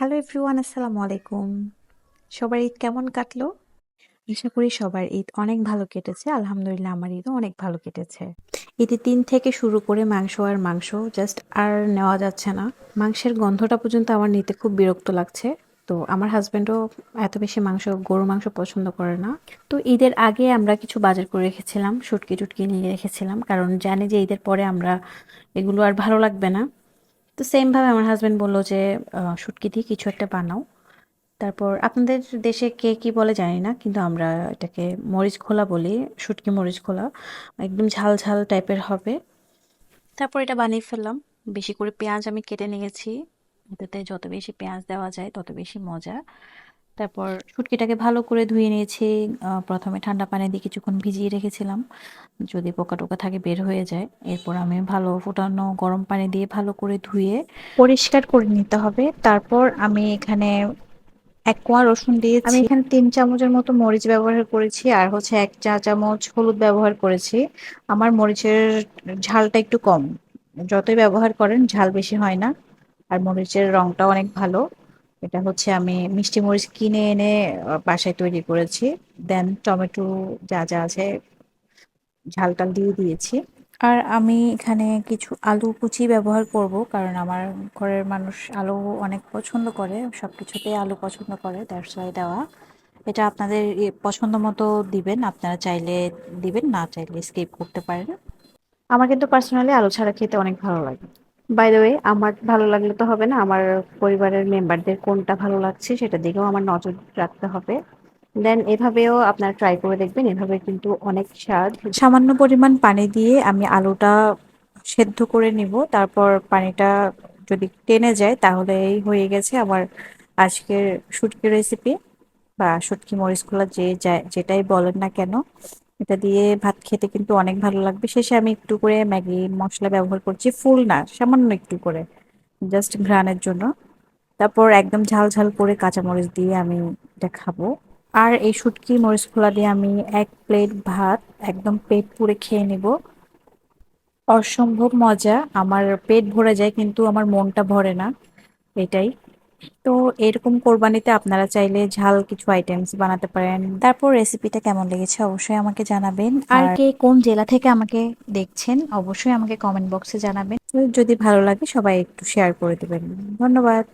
Hello everyone আসসালামু আলাইকুম সবার ঈদ কেমন কাটলো? আশা করি সবার ঈদ অনেক ভালো কেটেছে। আলহামদুলিল্লাহ, আমার ঈদও অনেক ভালো কেটেছে। ঈদে তিন থেকে শুরু করে মাংস আর মাংস জাস্ট আর নেওয়া যাচ্ছে না। মাংসের গন্ধটা পর্যন্ত আমার নিতে খুব বিরক্ত লাগছে। তো আমার হাজব্যান্ডও এত বেশি মাংস গরু মাংস পছন্দ করে না। তো ঈদের আগে আমরা কিছু বাজার করে রেখেছিলাম শুটকি টুটকি নিয়ে রেখেছিলাম। কারণ জানি যে ঈদের পরে আমরা এগুলো আর ভালো লাগবে না। তো সেমভাবে আমার হাজব্যান্ড বলল যে শুটকি দিয়ে কিছু একটা বানাও। তারপর আপনাদের দেশে কে কি বলে জানি না, কিন্তু আমরা এটাকে মরিচ খোলা বলি, শুটকি মরিচ খোলা একদম ঝাল ঝাল টাইপের হবে। তারপর এটা বানিয়ে ফেললাম। বেশি করে পেঁয়াজ আমি কেটে নিয়েছি। এটাতে যত বেশি পেঁয়াজ দেওয়া যায়, তত বেশি মজা। তারপর শুটকিটাকে ভালো করে ধুয়ে নিয়েছি। প্রথমে ঠান্ডা পানি দিয়ে কিছুক্ষণ ভিজিয়ে রেখেছিলাম। যদি পোকা টোকা থাকে বের হয়ে যায়। এরপর আমি ভালো ফুটানো গরম পানি দিয়ে ভালো করে ধুয়ে পরিষ্কার করে নিতে হবে। তারপর আমি এখানে এক কোয়া রসুন দিয়েছি। আমি এখানে তিন চামচের মতো মরিচ ব্যবহার করেছি আর হচ্ছে এক চা চামচ হলুদ ব্যবহার করেছি। আমার মরিচের ঝালটা একটু কম। যতই ব্যবহার করেন ঝাল বেশি হয় না। আর মরিচের রংটা অনেক ভালো। এটা হচ্ছে আমি মিষ্টি মরিচ কিনে এনে বাসায় তৈরি করেছি। দেন টমেটো যা যা আছে ঝাল টাল দিয়ে দিয়েছি। আর আমি এখানে কিছু আলু কুচি ব্যবহার করব কারণ আমার ঘরের মানুষ আলু অনেক পছন্দ করে সব কিছুতেই আলু পছন্দ করে দ্যাটস ওয়াই দেওয়া। এটা আপনাদের পছন্দ মতো দিবেন আপনারা চাইলে দিবেন না চাইলে স্কিপ করতে পারেন। আমার কিন্তু পার্সোনালি আলু ছাড়া খেতে অনেক ভালো লাগে। বাই দ্য ওয়ে আমার ভালো লাগলে তো হবে না? আমার পরিবারের মেম্বারদের কোনটা ভালো লাগছে সেটা দিকেও আমার নজর রাখতে হবে। দেন এভাবেও আপনারা ট্রাই করে দেখবেন। এভাবে কিন্তু অনেক স্বাদ সামান্য পরিমাণ পানি দিয়ে আমি আলুটা সেদ্ধ করে নিব। তারপর পানিটা যদি টেনে যায়, তাহলে এই হয়ে গেছে আমার আজকের শুটকি রেসিপি বা শুটকি মরিচগুলো যে যেটাই বলেন না কেন। এটা দিয়ে ভাত খেতে কিন্তু অনেক ভালো লাগবে। শেষে আমি একটু করে ম্যাগি মশলা ব্যবহার করছি, ফুল না, সামান্য একটু করে জাস্ট ঘ্রাণের জন্য। তারপর একদম ঝাল ঝাল করে কাঁচামরিচ দিয়ে আমি এটা খাব। আর এই শুটকি মরিচ খোলা দিয়ে আমি এক প্লেট ভাত একদম পেট পুরে খেয়ে নেব। অসম্ভব মজা, আমার পেট ভরে যায় কিন্তু আমার মনটা ভরে না, এটাই। তো এরকম কোরবানিতে আপনারা চাইলে ঝাল কিছু আইটেমস বানাতে পারেন। তারপর রেসিপিটা কেমন লেগেছে অবশ্যই আমাকে জানাবেন। আর কে কোন জেলা থেকে আমাকে দেখছেন অবশ্যই আমাকে কমেন্ট বক্সে জানাবেন। যদি ভালো লাগে সবাই একটু শেয়ার করে দেবেন। ধন্যবাদ।